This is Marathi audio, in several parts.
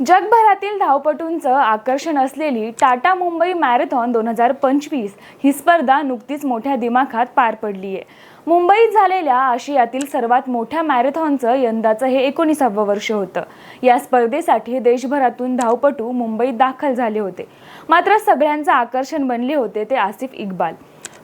जगभरातील धावपटूंचं आकर्षण असलेली टाटा मुंबई मॅरेथॉन दोन हजार पंचवीस ही स्पर्धा नुकतीच मोठ्या दिमाखात पार पडली आहे मुंबईत झालेल्या आशियातील सर्वात मोठ्या मॅरेथॉनचं यंदाचं हे एकोणीसावं वर्ष होतं. या स्पर्धेसाठी देशभरातून धावपटू मुंबईत दाखल झाले होते. मात्र सगळ्यांचं आकर्षण बनले होते ते आसिफ इक्बाल.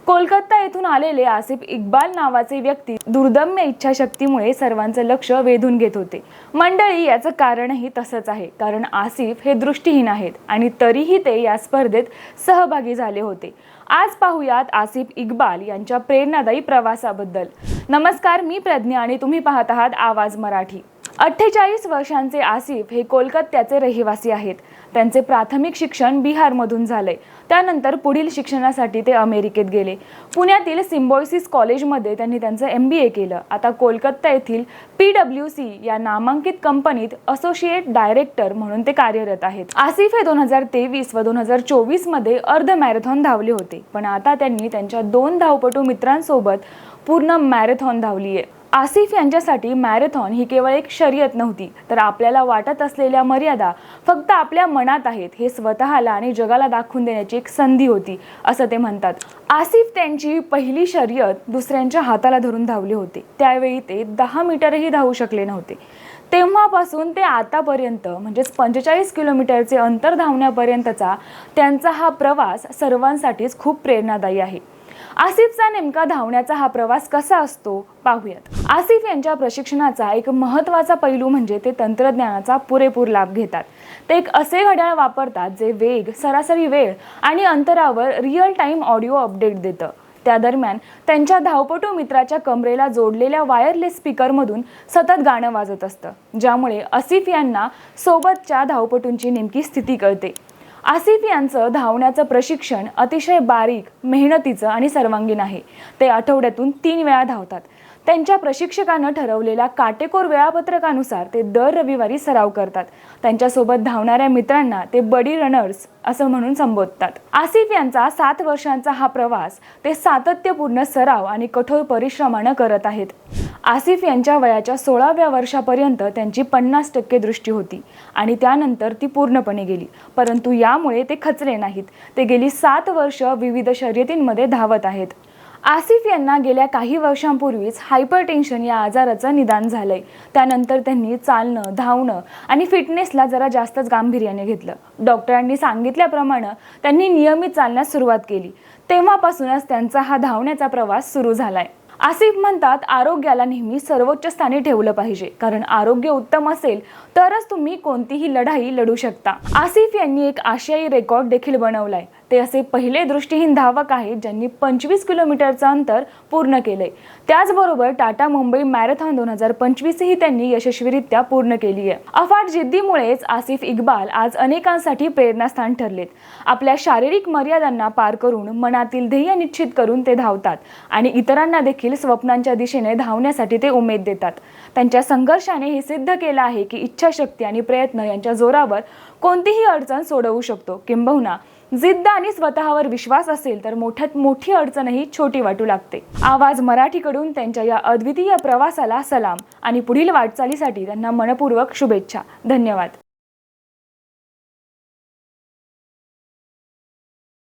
कोलकाता येथून आलेले आसिफ इक्बाल नावाचे व्यक्ती दुर्दम्य इच्छाशक्तीमुळे सर्वांचं लक्ष वेधून घेत होते. मंडळी याचं कारणही तसंच आहे. कारण आसिफ हे दृष्टीहीन आहेत आणि तरीही ते या स्पर्धेत सहभागी झाले होते. आज पाहुयात आसिफ इक्बाल यांच्या प्रेरणादायी प्रवासाबद्दल. नमस्कार मी प्रज्ञा आणि तुम्ही पाहत आहात आवाज मराठी. अठ्ठेचाळीस वर्षांचे आसिफ हे कोलकात्याचे रहिवासी आहेत. त्यांचे प्राथमिक शिक्षण बिहारमधून झाले. त्यानंतर पुढील शिक्षणासाठी ते अमेरिकेत गेले. पुण्यातील सिम्बॉयसिस कॉलेजमध्ये त्यांनी त्यांचं एम बी ए केलं. आता कोलकाता येथील पी डब्ल्यू सी या नामांकित कंपनीत असोसिएट डायरेक्टर म्हणून ते कार्यरत आहेत. आसिफ हे दोन हजार तेवीस व दोन हजार चोवीसमध्ये अर्ध मॅरेथॉन धावले होते. पण आता त्यांनी त्यांच्या दोन धावपटू मित्रांसोबत पूर्ण मॅरेथॉन धावली आहे आसिफ यांच्यासाठी मॅरेथॉन ही केवळ एक शर्यत नव्हती तर आपल्याला वाटत असलेल्या मर्यादा फक्त आपल्या मनात आहेत हे स्वतःला आणि जगाला दाखवून देण्याची एक संधी होती असं ते म्हणतात. आसिफ त्यांची पहिली शर्यत दुसऱ्यांच्या हाताला धरून धावले होते. त्यावेळी ते दहा मीटरही धावू शकले नव्हते. तेव्हापासून ते आतापर्यंत म्हणजेच पंचेचाळीस किलोमीटरचे अंतर धावण्यापर्यंतचा त्यांचा हा प्रवास सर्वांसाठीच खूप प्रेरणादायी आहे. आसिफचा नेमका धावण्याचा हा प्रवास कसा असतो पाहूयात. आसिफ यांच्या प्रशिक्षणाचा एक महत्त्वाचा पैलू म्हणजे ते तंत्रज्ञानाचा पुरेपूर लाभ घेतात. ते एक असे घड्याळ वापरतात जे वेग सरासरी वेळ आणि अंतरावर रिअल टाईम ऑडिओ अपडेट देतं. त्या दरम्यान त्यांच्या धावपटू मित्राच्या कमरेला जोडलेल्या वायरलेस स्पीकरमधून सतत गाणं वाजत असतं ज्यामुळे आसिफ यांना सोबतच्या धावपटूंची नेमकी स्थिती कळते. आसिफ यांचं धावण्याचं प्रशिक्षण अतिशय बारीक मेहनतीचं आणि सर्वांगीण आहे. ते आठवड्यातून तीन वेळा धावतात. त्यांच्या प्रशिक्षकानं ठरवलेल्या काटेकोर वेळापत्रकानुसार ते दर रविवारी सराव करतात. त्यांच्यासोबत धावणाऱ्या मित्रांना ते बडी रनर्स असं म्हणून संबोधतात. आसिफ यांचा सात वर्षांचा हा प्रवास ते सातत्यपूर्ण सराव आणि कठोर परिश्रमानं करत आहेत. आसिफ यांच्या वयाच्या सोळाव्या वर्षापर्यंत त्यांची पन्नास टक्के दृष्टी होती आणि त्यानंतर ती पूर्णपणे गेली. परंतु यामुळे ते खचले नाहीत. ते गेली सात वर्ष विविध शर्यतींमध्ये धावत आहेत. आसिफ यांना गेल्या काही वर्षांपूर्वीच हायपर टेन्शन या आजाराचं निदान झालंय. त्यानंतर त्यांनी चालणं धावणं आणि फिटनेसला जरा जास्तच गांभीर्याने घेतलं. डॉक्टरांनी सांगितल्याप्रमाणे त्यांनी नियमित चालण्यास सुरुवात केली. तेव्हापासूनच त्यांचा हा धावण्याचा प्रवास सुरू झालाय. आसिफ म्हणतात आरोग्याला नेहमी सर्वोच्च स्थानी ठेवलं पाहिजे. कारण आरोग्य उत्तम असेल तरच तुम्ही कोणतीही लढाई लढू शकता. आसिफ यांनी एक आशियाई रेकॉर्ड देखील बनवलाय. ते असे पहिले दृष्टीहीन धावक आहेत ज्यांनी पंचवीस किलोमीटरचं अंतर पूर्ण केलंय. त्याचबरोबर टाटा मुंबई मॅरेथॉन दोन हजार पंचवीसही त्यांनी यशस्वीरित्या पूर्ण केली आहे. अफाट जिद्दीमुळेच आसिफ इक्बाल आज अनेकांसाठी प्रेरणास्थान ठरलेत. आपल्या शारीरिक मर्यादांना पार करून मनातील ध्येय निश्चित करून ते धावतात आणि इतरांना देखील स्वप्नांच्या दिशेने धावण्यासाठी ते उमेद देतात. त्यांच्या संघर्षाने हे सिद्ध केलं आहे की इच्छाशक्ती आणि प्रयत्न यांच्या जोरावर कोणतीही अडचण सोडवू शकतो. किंबहुना जिद्द आणि स्वतःवर विश्वास असेल तर मोठ्यात मोठी अडचणही छोटी वाटू लागते. आवाज मराठीकडून त्यांच्या या अद्वितीय प्रवासाला सलाम आणि पुढील वाटचालीसाठी त्यांना मनपूर्वक शुभेच्छा. धन्यवाद.